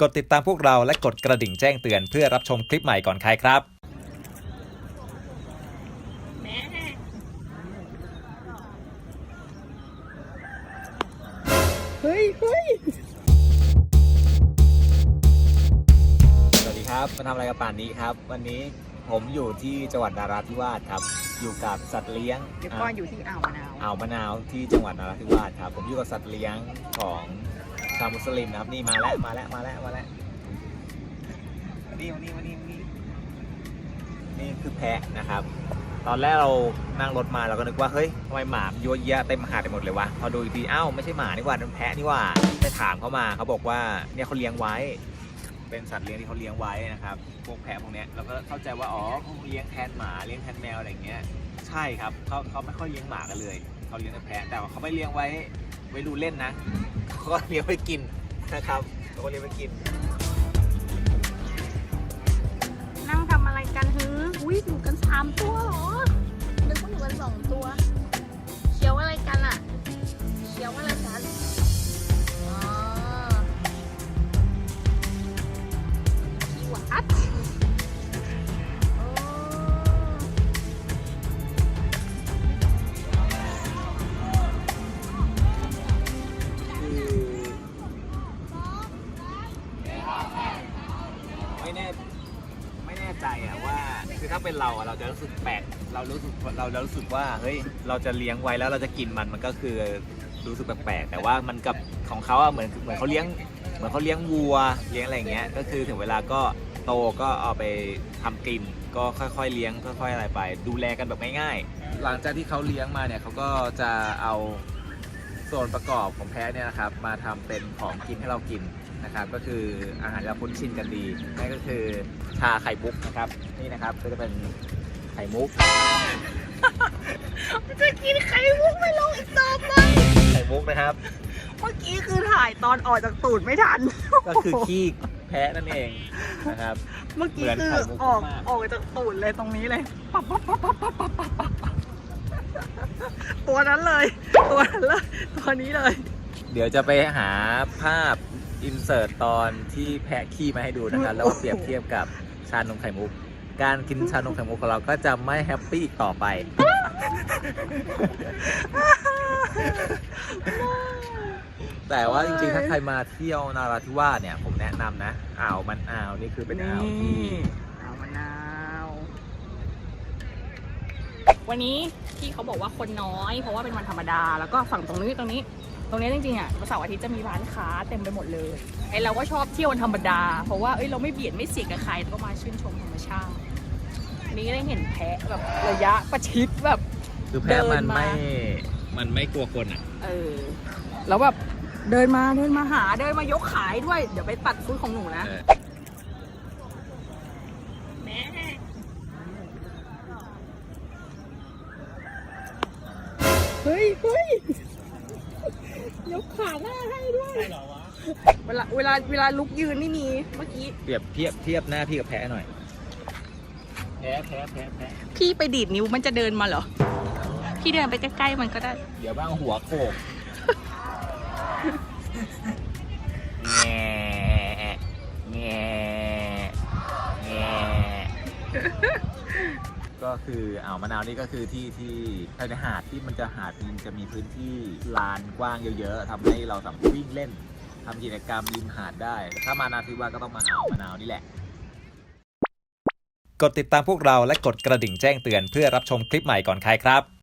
กดติดตามพวกเราและกดกระดิ่งแจ้งเตือนเพื่อรับชมคลิปใหม่ก่อนใครครับ เฮ้ยเฮ้ยสวัสดีครับมาทำอะไรกับป่านนี้ครับ วันนี้ผมอยู่ที่จังหวัดนราธิวาสครับ อยู่กับสัตว์เลี้ยงเดี๋ยวก่อนอยู่ที่อ่าวมะนาว อ่าวมะนาวที่จังหวัดนราธิวาสครับ ผมอยู่กับสัตว์เลี้ยงของชาวมุสลิมนะครับ นี่มาแล้วมาแล้วมาแล้ว คือแพะนะครับ ตอนแรกเรานั่งรถมาเราก็นึกว่าเฮ้ยทำไมหมามันยั่วเยะเต็มหาดไปหมดเลยวะพอดูอีกทีอ้าวไม่ใช่หมานี่หว่าเป็นแพะนี่หว่าไปถามเขามาเขาบอกว่าเนี่ยเขาเลี้ยงไว้ เป็นสัตว์เลี้ยงที่เขาเลี้ยงไว้นะครับพวกแพะพวกเนี้ยเราก็เข้าใจว่าอ๋อเขาเลี้ยงแทนหมาเลี้ยงแทนแมวอะไรอย่างเงี้ยใช่ครับเขาเขาไม่ค่อยเลี้ยงหมากันเลยเขาเลี้ยงแต่แพะแต่ว่าเขาไม่เลี้ยงไว้ไว้ดูเล่นนะเขาก็เลี้ยงไว้กินนะครับเขาก็เลี้ยงไว้กิน ใจอะว่าคือถ้าเป็นเราอะเราจะรู้สึกแปลกเรารู้สึกเราเรารู้สึกว่าเฮ้ยเราจะเลี้ยงไว้แล้วเราจะกินมันมันก็คือรู้สึกแปลกๆแต่ว่ามันกับของเขาอะเหมือนเหมือนเขาเลี้ยงเหมือนเขาเลี้ยงวัวเลี้ยงอะไรอย่างเงี้ยก็คือถึงเวลาก็โตก็เอาไปทำกินก็ค่อยๆเลี้ยงค่อยๆอะไรไป ดูแลกันแบบง่ายๆ หลังจากที่เขาเลี้ยงมาเนี่ยเขาก็จะเอาส่วนประกอบของแพะเนี่ยนะครับมาทำเป็นของกินให้เรากินะครับก็คืออาหารเราคุ้นชินกันดีนั่นก็คือชาไข่มุกนะครับนี่นะครับก็จะเป็นไข่มุกจะกินไข่มุกไม่ลงอีกต่อไปไข่มุกนะครับ เมื่อกี้คือถ่ายตอนออกจากตูดไม่ทัน ก็คือขี้แพ้นั่นเองนะครับ เมื่อกี้คือออกออกจากตูดเลยตรงนี้เลยปั๊บปั๊บปั๊บปั๊บปั๊บปั๊บปั๊บตัวนั้นเลย ตัวนั้นเลยตัวนี้เลย เดี๋ยวจะไปหาภาพ อินเสิร์ตตอนที่แพะขี้มาให้ดูนะครับแล้วก็เปรียบเทียบกับชานมไข่มุก การกินชานมไข่มุกของเราก็จะไม่แฮปปี้อีกต่อไป แต่ว่าจริงๆ ถ้าใครมาเที่ยวนาราธิวาสเนี่ย ผมแนะนำนะ อ่าวมันอ่าวนี่คือเป็นอ่าวที่อ่าวมะนาว วันนี้ที่เขาบอกว่าคนน้อย เพราะว่าเป็นวันธรรมดา แล้วก็ฝั่งตรงนี้ตรงนี้ ตรงนี้จริงๆอะวันเสาร์อาทิตย์จะมีร้านค้าเต็มไปหมดเลยไอเราก็ชอบเที่ยววันธรรมดา เพราะว่าเอ้ยเราไม่เบียดไม่เสียดกับใครแล้วก็มาชื่นชมธรรมชาติอันนี้ได้เห็นแพะแบบระยะประชิดแบบ คือแพะมันเดินมาไม่ มันไม่กลัวคนอะ เออ แล้วแบบเดินมาเดินมาหาเดินมายกขายด้วย เดี๋ยวไปตัดฟุตของหนูนะเออแม่เฮ้ยเฮ้ย ยกขาหน้าให้ด้วย เวลาเวลาเวลาลุกยืนนี่มีเมื่อกี้ เปรียบเทียบเทียบหน้าพี่กับแพะหน่อย แพะแพะแพะแพะพี่ไปดีดนิ้วมันจะเดินมาเหรอ พี่เดินไปใกล้ๆมันก็ได้ เดี๋ยวบ้างหัวโขก ก็คืออ่าวมะนาวนี่ก็คือที่ที่ภายในหาดที่มันจะหาดมันจะมีพื้นที่ลานกว้างเยอะๆทำให้เราสามารถวิ่งเล่นทำกิจกรรมริมหาดได้ถ้ามานาทิวาก็ต้องมาอ่าวมะนาวนี่แหละ กดติดตามพวกเราและกดกระดิ่งแจ้งเตือนเพื่อรับชมคลิปใหม่ก่อนใครครับ